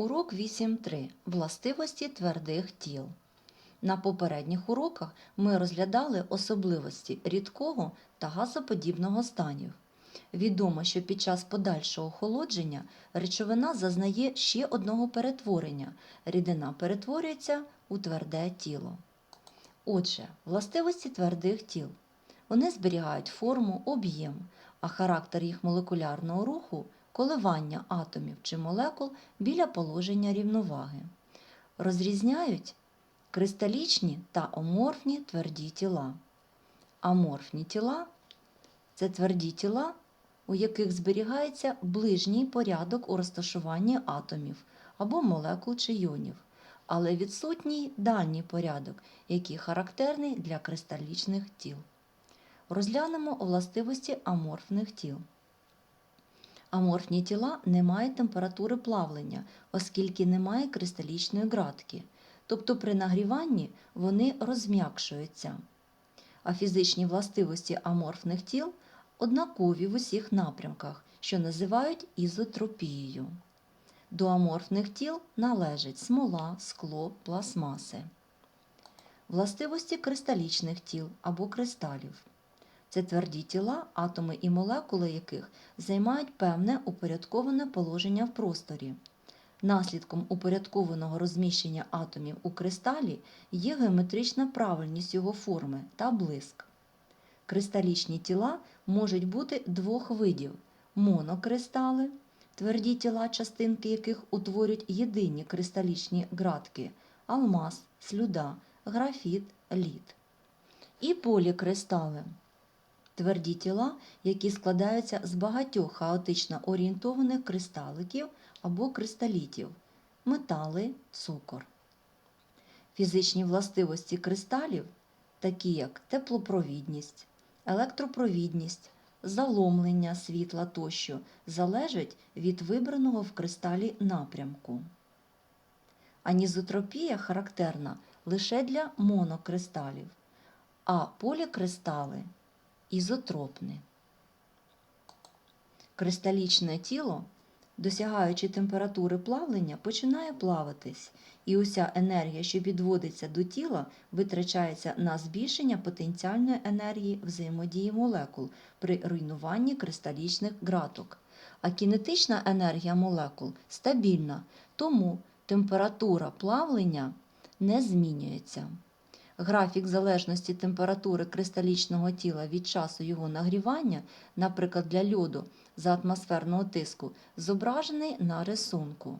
Урок 8.3. Властивості твердих тіл. На попередніх уроках ми розглядали особливості рідкого та газоподібного станів. Відомо, що під час подальшого охолодження речовина зазнає ще одного перетворення. Рідина перетворюється у тверде тіло. Отже, властивості твердих тіл. Вони зберігають форму, об'єм, а характер їх молекулярного руху коливання атомів чи молекул біля положення рівноваги. Розрізняють кристалічні та оморфні тверді тіла. Аморфні тіла це тверді тіла, у яких зберігається ближній порядок у розташуванні атомів або молекул чи йонів, але відсутній дальній порядок, який характерний для кристалічних тіл. Розглянемо властивості аморфних тіл. Аморфні тіла не мають температури плавлення, оскільки немає кристалічної ґратки, тобто при нагріванні вони розм'якшуються. А фізичні властивості аморфних тіл однакові в усіх напрямках, що називають ізотропією. До аморфних тіл належать смола, скло, пластмаси. Властивості кристалічних тіл або кристалів. Це тверді тіла, атоми і молекули яких займають певне упорядковане положення в просторі. Наслідком упорядкованого розміщення атомів у кристалі є геометрична правильність його форми та блиск. Кристалічні тіла можуть бути двох видів: монокристали, тверді тіла, частинки яких утворюють єдині кристалічні ґратки алмаз, слюда, графіт, лід. І полікристали тверді тіла, які складаються з багатьох хаотично орієнтованих кристаликів або кристалітів, метали, цукор. Фізичні властивості кристалів, такі як теплопровідність, електропровідність, заломлення світла тощо, залежать від вибраного в кристалі напрямку. Анізотропія характерна лише для монокристалів, а полікристали ізотропне. Кристалічне тіло, досягаючи температури плавлення, починає плаватись, і уся енергія, що підводиться до тіла, витрачається на збільшення потенціальної енергії взаємодії молекул при руйнуванні кристалічних ґраток. А кінетична енергія молекул стабільна, тому температура плавлення не змінюється. Графік залежності температури кристалічного тіла від часу його нагрівання, наприклад, для льоду за атмосферного тиску, зображений на рисунку.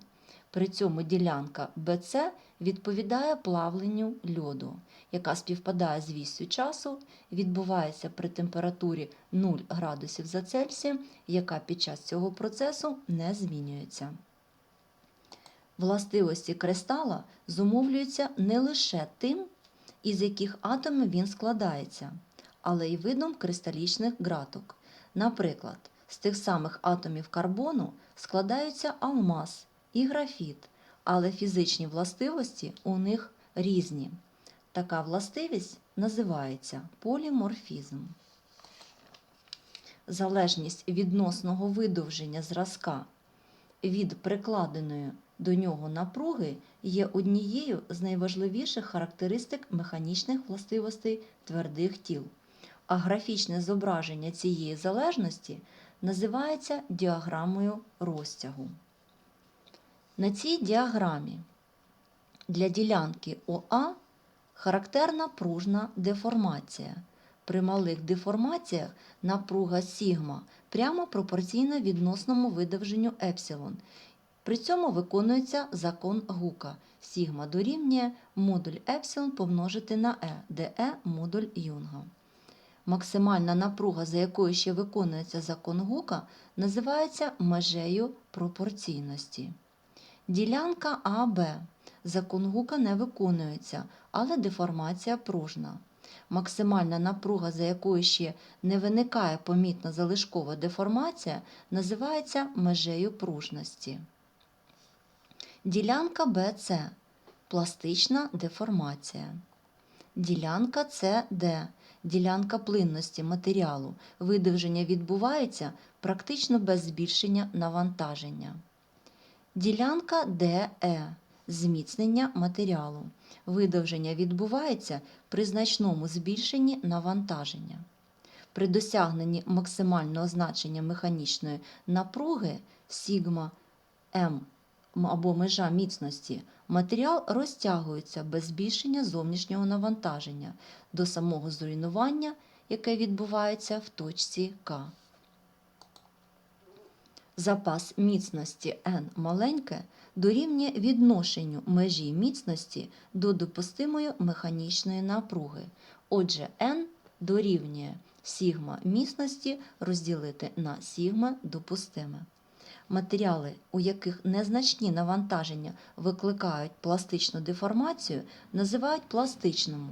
При цьому ділянка BC відповідає плавленню льоду, яка співпадає з віссю часу, відбувається при температурі 0 градусів за Цельсієм, яка під час цього процесу не змінюється. Властивості кристала зумовлюються не лише тим, із яких атомів він складається, але й видом кристалічних ґраток. Наприклад, з тих самих атомів карбону складаються алмаз і графіт, але фізичні властивості у них різні. Така властивість називається поліморфізм. Залежність відносного видовження зразка від прикладеної до нього напруги є однією з найважливіших характеристик механічних властивостей твердих тіл, а графічне зображення цієї залежності називається діаграмою розтягу. На цій діаграмі для ділянки ОА характерна пружна деформація. При малих деформаціях напруга сігма прямо пропорційна відносному видовженню епсилон при цьому виконується закон Гука. Сігма дорівнює модуль епсилон помножити на е, де е модуль Юнга. Максимальна напруга, за якою ще виконується закон Гука, називається межею пропорційності. Ділянка АБ. Закон Гука не виконується, але деформація пружна. Максимальна напруга, за якою ще не виникає помітна залишкова деформація, називається межею пружності. Ділянка БЦ пластична деформація. Ділянка СД ділянка плинності матеріалу. Видовження відбувається практично без збільшення навантаження. Ділянка ДЕ зміцнення матеріалу. Видовження відбувається при значному збільшенні навантаження. При досягненні максимального значення механічної напруги сігма М або межа міцності матеріал розтягується без збільшення зовнішнього навантаження до самого зруйнування, яке відбувається в точці К. Запас міцності N маленьке дорівнює відношенню межі міцності до допустимої механічної напруги. Отже, N дорівнює сігма міцності розділити на сігма допустиме. Матеріали, у яких незначні навантаження викликають пластичну деформацію, називають пластичними.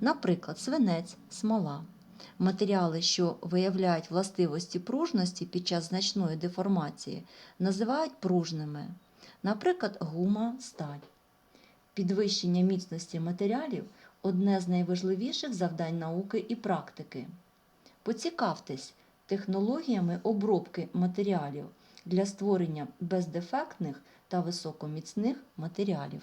Наприклад, свинець, смола. Матеріали, що виявляють властивості пружності під час значної деформації, називають пружними. Наприклад, гума, сталь. Підвищення міцності матеріалів одне з найважливіших завдань науки і практики. Поцікавтесь технологіями обробки матеріалів для створення бездефектних та високоміцних матеріалів.